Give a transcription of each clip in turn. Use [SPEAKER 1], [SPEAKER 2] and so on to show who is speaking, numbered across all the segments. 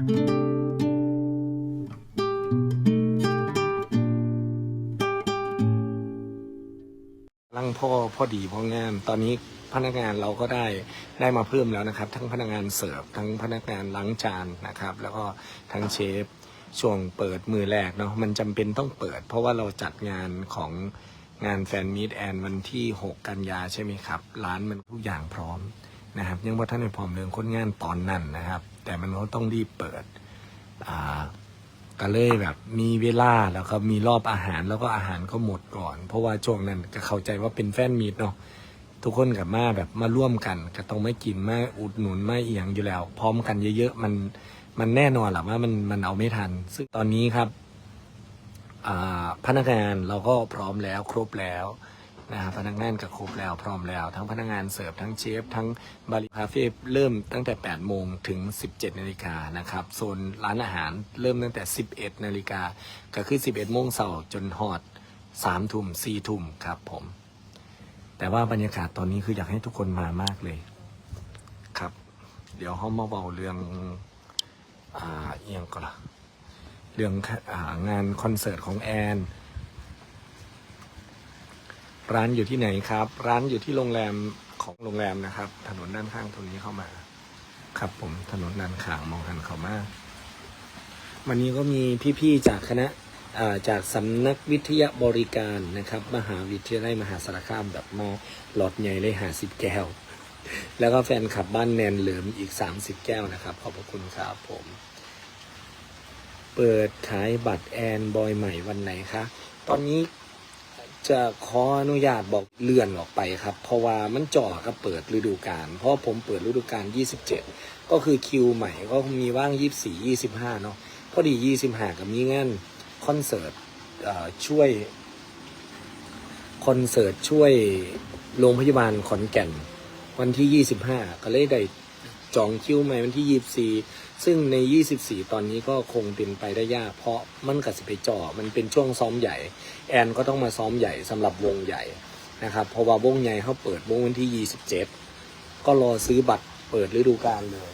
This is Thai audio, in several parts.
[SPEAKER 1] ลังพ่อพ่อดีพ่องามตอนนี้พนักงานเราก็ได้ได้มาเพิ่มแล้วนะครับ ทั้งพนักงานเสิร์ฟทั้งพนักงานล้างจานนะครับ แล้วก็ทั้งเชฟช่วงเปิดมือแรกเนาะมันจำเป็นต้องเปิด เพราะว่าเราจัดงานของงานแฟนมีดแอนวันที่ 6 กันยาใช่ไหมครับ ร้านมันทุกอย่างพร้อม นะครับ ยังว่าท่านในพร้อมเรื่องคนงานตอนนั้นนะครับ แต่มันก็ต้องรีบเปิดอ่าก็เลยแบบมีเวลาแล้วก็มีรอบอาหารแล้วก็อาหารก็หมดก่อน เพราะว่าช่วงนั้นก็เข้าใจว่าเป็นแฟนมีดเนาะทุกคนกับมาแบบมาร่วมกัน ก็ต้องไม่กินไม่อุดหนุนไม่เอียงอยู่แล้ว พร้อมกันเยอะๆมันมันแน่นอนแหละว่ามันมันเอาไม่ทัน ซึ่งตอนนี้ครับพนักงานเราก็พร้อมแล้วครบแล้ว นะครับพนักงานก็ครบแล้วพร้อมแล้ว ทั้งพนักงานเสิร์ฟทั้งเชฟทั้งบาริคาเฟ่เริ่มตั้งแต่ 8 โมงถึง 17 นาฬิกานะครับโซนร้านอาหารเริ่มตั้งแต่ 11 นาฬิกาก็คือ 11 โมงเสาร์จนฮอด 3 ทุ่ม 4 ทุ่มครับผม แต่ว่าบรรยากาศตอนนี้คืออยากให้ทุกคนมามากเลยครับ เดี๋ยวเขามาเบาเรื่องอ่าเอียงก็ละเรื่องอ่างานคอนเสิร์ตของแอน ร้านอยู่ที่ไหนครับ ร้านอยู่ที่โรงแรมของโรงแรมนะครับ ถนนด้านข้างตรงนี้เข้ามา ครับผมถนนด้านข้างมองหันเข้ามาวันนี้ก็มีพี่ๆจากคณะจากสำนักวิทยาบริการนะครับ มหาวิทยาลัยมหาสารคามแบบมาหลอดใหญ่เลยหาสิบแก้ว แล้วก็แฟนคลับบ้านแนนเหลิมอีก30แก้วนะครับ ขอบพระคุณครับผม เปิดขายบัตรแอนบอยใหม่วันไหนคะ ตอนนี้ จะขออนุญาตบอกเลื่อนออกไปครับ เพราะว่ามันจ่อกับเปิดฤดูกาลเพราะผมเปิดฤดูกาล27 ก็คือคิวใหม่ก็มีว่าง 24 25 เนาะพอดี 25 กับมีงานคอนเสิร์ตช่วยคอนเสิร์ตช่วยโรงพยาบาลขอนแก่น วันที่ 25 ก็เลยได้ จองคิวใหม่วันที่24ซึ่งใน24ตอนนี้ก็คงเป็นไปได้ยาก เพราะมันกับสิไปจ่อมันเป็นช่วงซ้อมใหญ่ แอนก็ต้องมาซ้อมใหญ่สำหรับวงใหญ่นะครับเพราะว่าวงใหญ่เขาเปิดวงวันที่27ก็รอซื้อบัตรเปิดฤดูกาลเลย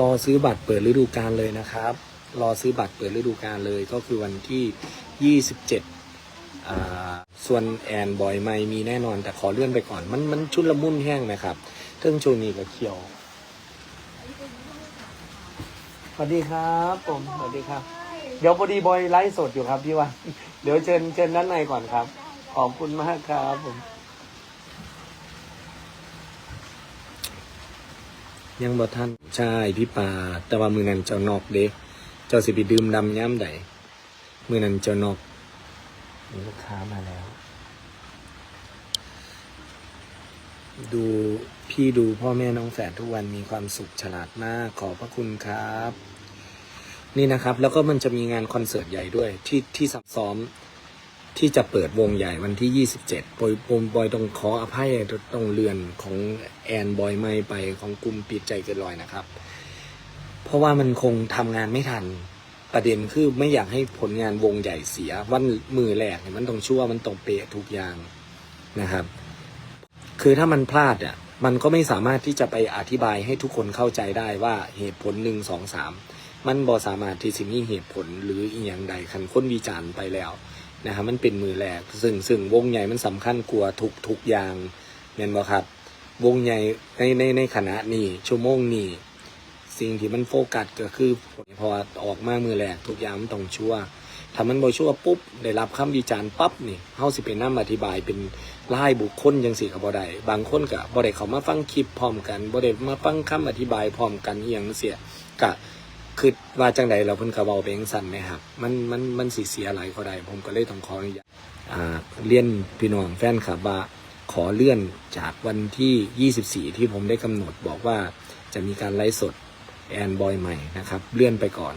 [SPEAKER 1] รอซื้อบัตรเปิดฤดูกาลเลยนะครับ รอซื้อบัตรเปิดฤดูกาลเลยก็คือวันที่ 27 ส่วนแอนบอยไม่มีแน่นอน แต่ขอเลื่อนไปก่อน มันมันชุดละมุนแห้งนะครับเทิงโชนีกับเขียว สวัสดีครับผม สวัสดีครับ เดี๋ยวพอดีบอยไลฟ์สดอยู่ครับพี่วัน เดี๋ยวเชิญเชิญด้านในก่อนครับ ขอบคุณมากครับผม ยังบ่ท่านใช่พี่ปาแต่ว่ามือนั้นเจ้านอกเด้เจ้าสิไปดื่มดำย่ำใดมือนั้นเจ้านอก มีลูกค้ามาแล้ว ดูพี่ดูพ่อแม่น้องแฝดทุกวันมีความสุขฉลาดมาก ขอบพระคุณครับ นี่นะครับ แล้วก็มันจะมีงานคอนเสิร์ตใหญ่ด้วย ที่ที่ซับซ้อมที่จะเปิดวงใหญ่วันที่ 27บอยบอยบอยต้องขออภัยต้องเลื่อนของแอนบอยไม่ไปของกลุ่มปิดใจเกินลอยนะครับ เพราะว่ามันคงทำงานไม่ทัน ประเด็นคือไม่อยากให้ผลงานวงใหญ่เสีย วันมือแรกเนี่ยมันต้องชั่วมันต้องเปะทุกอย่างนะครับ คือถ้ามันพลาดอะมันก็ไม่สามารถที่จะไปอธิบายให้ทุกคนเข้าใจได้ว่าเหตุผลหนึ่งสองสามมันบอสามารถที่จะมีเหตุผลหรืออีกอย่างใดคันค้นวิจารณ์ไปแล้วนะครับมันเป็นมือแรกซึ่งซึ่งวงใหญ่มันสำคัญกลัวทุกทุกอย่างเห็นบ่ครับ วงใหญ่ในในในขณะนี้ชั่วโมงนี้ สิ่งที่มันโฟกัสก็คือพอออกมามือแรกทุกอย่างมันต้องชั่วถ้ามันบ่ชั่วปุ๊บได้รับคำวิจารณ์ปั๊บนี่เฮาสิเป็นน้ำอธิบายเป็นรายบุคคลจังสี่ก็บ่ได้บางคนก็บ่ได้เข้ามาฟังคลิปพร้อมกันบ่ได้มาฟังคำอธิบายพร้อมกันอีหยังเสียก็คือว่าจังใดเราเพิ่นก็เว้าไปจังซั่นไหมครับมันมันมันสิเสียหลายก็ได้ผมก็เลยต้องขออนุญาตอ่าเรียนพี่น้องแฟนคลับว่าขอเลื่อนจากวันที่ 24 ที่ผมได้กำหนดบอกว่าจะมีการไลฟ์สด แอนบอยใหม่นะครับ เลื่อนไปก่อน